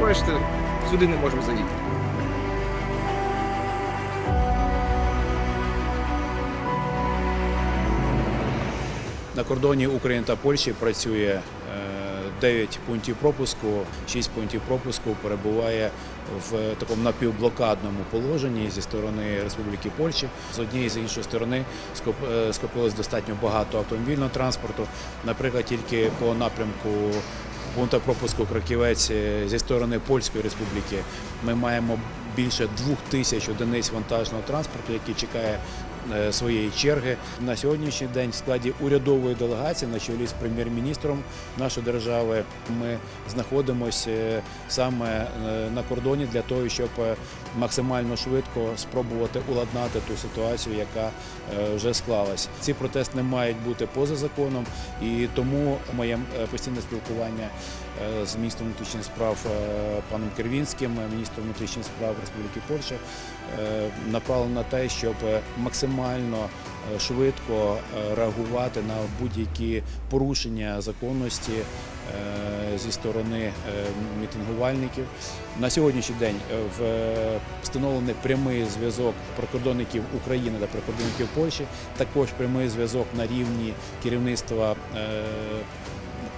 бачите, сюди не можемо заїхати. На кордоні України та Польщі працює 9 пунктів пропуску, 6 пунктів пропуску перебуває в такому напівблокадному положенні зі сторони Республіки Польщі. З однієї і з іншої сторони е, скопилось достатньо багато автомобільного транспорту. Наприклад, тільки по напрямку пункту пропуску Краківець е, зі сторони Польської Республіки. Ми маємо більше двох тисяч одиниць вантажного транспорту, який чекає е, своєї черги. На сьогоднішній день в складі урядової делегації на чолі з прем'єр-міністром нашої держави ми знаходимося е, саме е, на кордоні для того, щоб максимально швидко спробувати уладнати ту ситуацію, яка вже склалась. Ці протести не мають бути поза законом, і тому моє постійне спілкування з міністром внутрішніх справ паном Кервінським, міністром внутрішніх справ Республіки Польща, е, направлено на те, щоб е, максимально е, швидко реагувати на будь-які порушення законності зі сторони мітингувальників. На сьогоднішній день встановлений прямий зв'язок прикордонників України та прикордонників Польщі, також прямий зв'язок на рівні керівництва.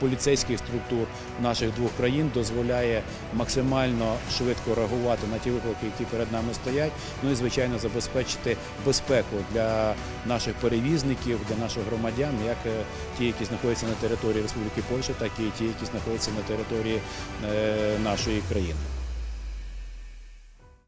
Поліцейських структур наших двох країн дозволяє максимально швидко реагувати на ті виклики, які перед нами стоять. Ну і звичайно забезпечити безпеку для наших перевізників, для наших громадян, як е, ті, які знаходяться на території Республіки Польща, так і ті, які знаходяться на території е, нашої країни.